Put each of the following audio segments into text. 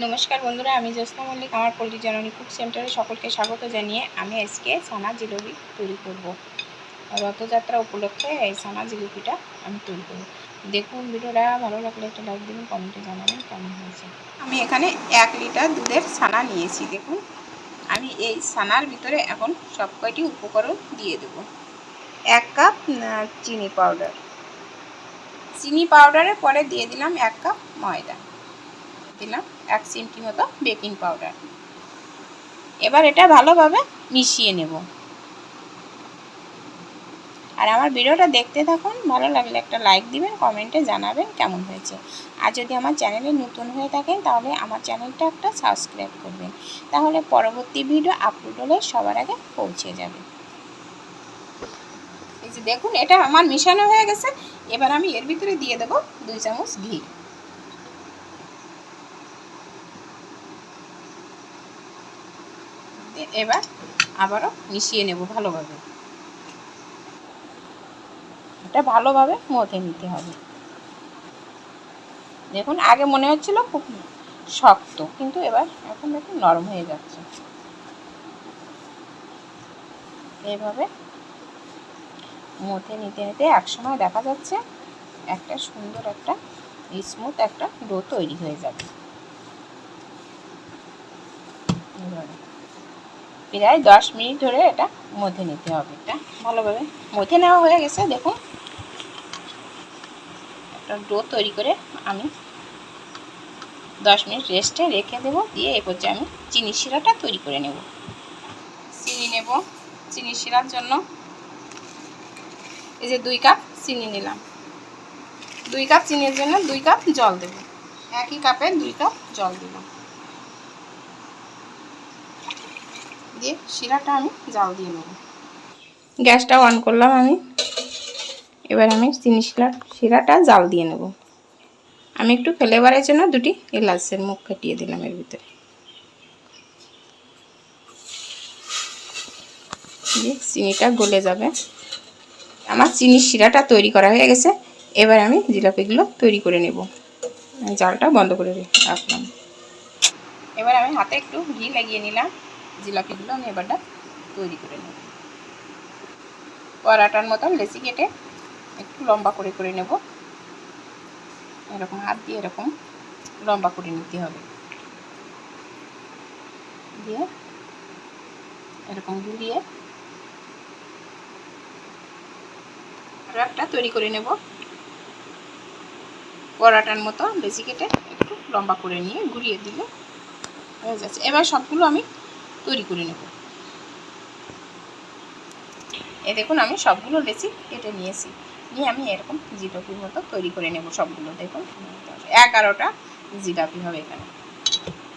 নমস্কার বন্ধুরা, আমি জ্যোৎস্না মল্লিক, আমার পোলট্রি জননী কুক সেন্টারে সকলকে স্বাগত জানিয়ে আমি আজকে ছানা জিলিপি তৈরি করব। রথযাত্রা উপলক্ষে এই ছানা জিলিপিটা আমি তৈরি করব। দেখুন ভিডিওটা, ভালো লাগলে একটা লাইক দেবেন কমেন্টে জানাবেন কেমন হয়েছে। আমি এখানে এক লিটার দুধের ছানা নিয়েছি, দেখুন। আমি এই ছানার ভিতরে এখন সব কয়টি উপকরণ দিয়ে দেব। এক কাপ চিনি পাউডার। চিনি পাউডারের পরে দিয়ে দিলাম এক কাপ ময়দা। দিলাম এক চিমটি মতো বেকিং পাউডার। এবার এটা ভালোভাবে মিশিয়ে নেব। আর আমার ভিডিওটা দেখতে থাকুন, ভালো লাগলে একটা লাইক দিবেন, কমেন্টে জানাবেন কেমন হয়েছে। আর যদি আমার চ্যানেলে নতুন হয়ে থাকেন, তাহলে আমার চ্যানেলটা একটা সাবস্ক্রাইব করবেন। তাহলে পরবর্তী ভিডিও আপলোড হলে সবার আগে পৌঁছে যাবে। এই যে দেখুন, এটা আমার মিশানো হয়ে গেছে। এবার আমি এর ভিতরে দিয়ে দেবো দুই চামচ ঘি। এবার আবারও মিশিয়ে নেব ভালোভাবে। এটা ভালোভাবে মথে নিতে হবে। দেখুন, আগে মনে হচ্ছিল খুব শক্ত, কিন্তু এবার এখন দেখুন নরম হয়ে যাচ্ছে। এইভাবে মথে নিতে নিতে একসময় দেখা যাচ্ছে একটা সুন্দর একটা স্মুথ একটা ডো তৈরি হয়ে যাবে। এইভাবে। প্রায় দশ মিনিট ধরে এটা মধ্যে নিতে হবে। এটা ভালোভাবে মধ্যে নেওয়া হয়ে গেছে, দেখুন। একটা ডো তৈরি করে আমি দশ মিনিট রেস্টে রেখে দেবো, দিয়ে এ পর্যায়ে আমি চিনি শিরাটা তৈরি করে নেব। চিনি নেব, চিনি শিরার জন্য এই যে দুই কাপ চিনি নিলাম। দুই কাপ চিনির জন্য দুই কাপ জল দেব। একই কাপে দুই কাপ জল দিলাম। দিয়ে শিরাটা আমি জাল দিয়ে নেব। গ্যাসটা অন করলাম আমি। এবার আমি চিনি শিরা শিরাটা জাল দিয়ে নেব। আমি একটু ফ্লেভারের জন্য দুটি এলাচের মুখ কাটিয়ে দিলাম এর ভিতরে। দিয়ে চিনিটা গলে যাবে। আমার চিনি শিরাটা তৈরি করা হয়ে গেছে। এবার আমি জিলাপিগুলো তৈরি করে নেব। জালটা বন্ধ করে রাখলাম। এবার আমি হাতে একটু ঘি লাগিয়ে নিলাম। জিলাপিগুলো আমি এবারটা তৈরি করে নেব। পরাটার মতন লেচি কেটে একটু লম্বা করে করে নেব। এরকম হাত দিয়ে এরকম লম্বা করে নিতে হবে। দিয়ে এরকম ঘুরিয়ে আরও একটা তৈরি করে নেব। পরাটার মতো লেচি কেটে একটু লম্বা করে নিয়ে ঘুরিয়ে দিলে হয়ে যাচ্ছে। এবার সবগুলো আমি তৈরি করে নেব। এ দেখুন, আমি সবগুলো লেচি কেটে নিয়েছি। নিয়ে আমি এরকম জিলাপির মতো তৈরি করে নেব সবগুলো, দেখুন। এগারোটা জিলাপি হবে এখানে।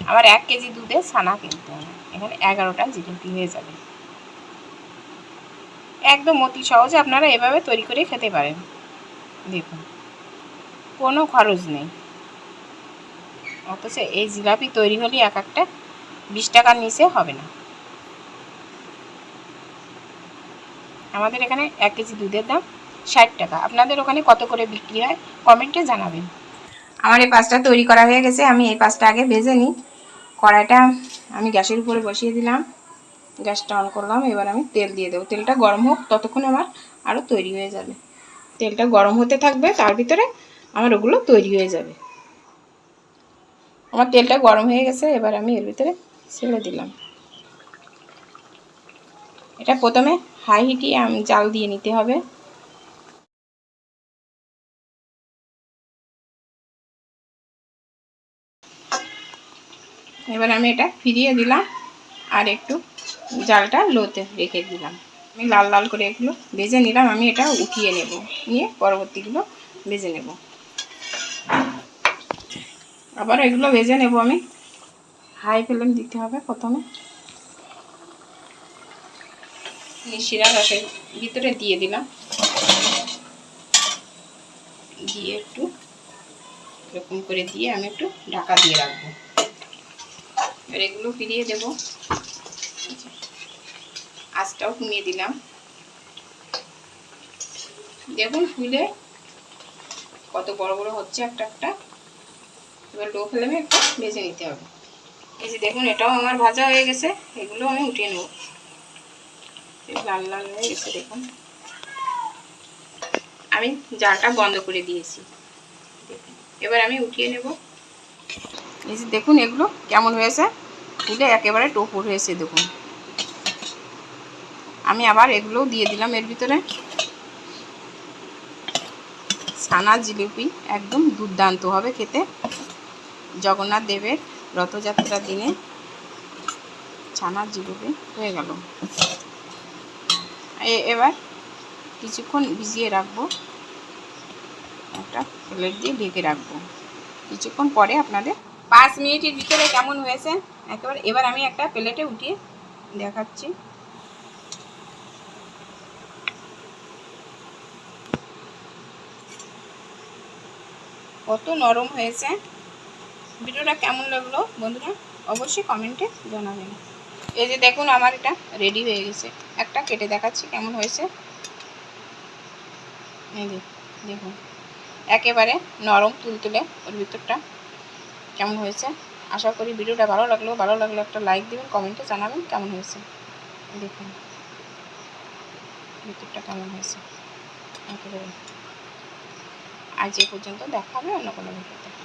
আবার এক কেজি দুধে ছানা কিনতে হবে। এখানে এগারোটা জিলাপি হয়ে যাবে। একদম অতি সহজে আপনারা এভাবে তৈরি করে খেতে পারেন। দেখুন, কোনো খরচ নেই। অথচ এই জিলাপি তৈরি হলে এক একটা বিশ টাকার নিচে হবে না। আমাদের এখানে এক কেজি দুধের দাম ষাট টাকা। আপনাদের ওখানে কত করে বিক্রি হয় কমেন্টে জানাবেন। আমার এই পাঁচটা তৈরি করা হয়ে গেছে, আমি এই পাঁচটা আগে ভেজে নিই। কড়াইটা আমি গ্যাসের উপরে বসিয়ে দিলাম। গ্যাসটা অন করলাম, এবার আমি তেল দিয়ে দেবো। তেলটা গরম হোক, ততক্ষণ আমার আরও তৈরি হয়ে যাবে। তেলটা গরম হতে থাকবে, তার ভিতরে আমার ওগুলো তৈরি হয়ে যাবে। আমার তেলটা গরম হয়ে গেছে, এবার আমি এর ভিতরে ছেড়ে দিলাম। এটা প্রথমে হাই হিটে জাল দিয়ে নিতে হবে। এবার আমি এটা ফিরিয়ে দিলাম আর একটু জালটা লোতে রেখে দিলাম। আমি লাল লাল করে এগুলো ভেজে নিলাম, আমি এটা উঠিয়ে নেব। নিয়ে পরবর্তীগুলো ভেজে নেব। আবার এগুলো ভেজে নেব আমি। হাই ফ্লেম দিতে হবে প্রথমে। শিরা রসের ভিতরে দিয়ে দিলাম। দিয়ে একটু এরকম করে দিয়ে আমি একটু ঢাকা দিয়ে রাখব। এবার এগুলো ফিরিয়ে দেব। আঁচটাও কমিয়ে দিলাম। দেখুন, ফুলে কত বড় বড় হচ্ছে একটা একটা। এবার লো ফ্লেমে একটু ভেজে নিতে হবে। এই যে দেখুন, এটাও আমার ভাজা হয়ে গেছে। এগুলো আমি উঠিয়ে নেব। লাল লাল হয়ে গেছে, দেখুন। আমি জালটা বন্ধ করে দিয়েছি। এবার আমি উঠিয়ে নেব। এই যে দেখুন, এগুলো কেমন হয়েছে? ফুলে একেবারে টোপর হয়েছে, দেখুন। আমি আবার এগুলোও দিয়ে দিলাম এর ভিতরে। ছানা জিলিপি একদম দুর্দান্ত হবে খেতে। জগন্নাথ দেবের রথযাত্রার দিনে ছানার জিলিপি হয়ে গেল। এবার কিছুক্ষণ ভিজিয়ে রাখব। একটা প্লেট দিয়ে ঢেকে রাখব। কিছুক্ষণ পরে আপনাদের পাঁচ মিনিটের ভিতরে কেমন হয়েছে, একেবারে এবার আমি একটা প্লেটে উঠিয়ে দেখাচ্ছি। কত নরম হয়েছে। ভিডিওটা কেমন লাগল বন্ধুরা অবশ্যই কমেন্টে জানাবেন। এই যে দেখুন আমার এটা রেডি হয়ে গেছে। একটা কেটে দেখাচ্ছি কেমন হয়েছে। এই যে, দেখুন। একেবারে নরম তুলতুলে ওর ভিতরটা কেমন হয়েছে। আশা করি ভিডিওটা ভালো লাগল। ভালো লাগলে একটা লাইক দেবেন, কমেন্টে জানাবেন কেমন হয়েছে। দেখুন। ভিতরটা কেমন হয়েছে। একেবারে। আজ এ পর্যন্ত দেখা হবে অন্য কোনো ভিডিওতে।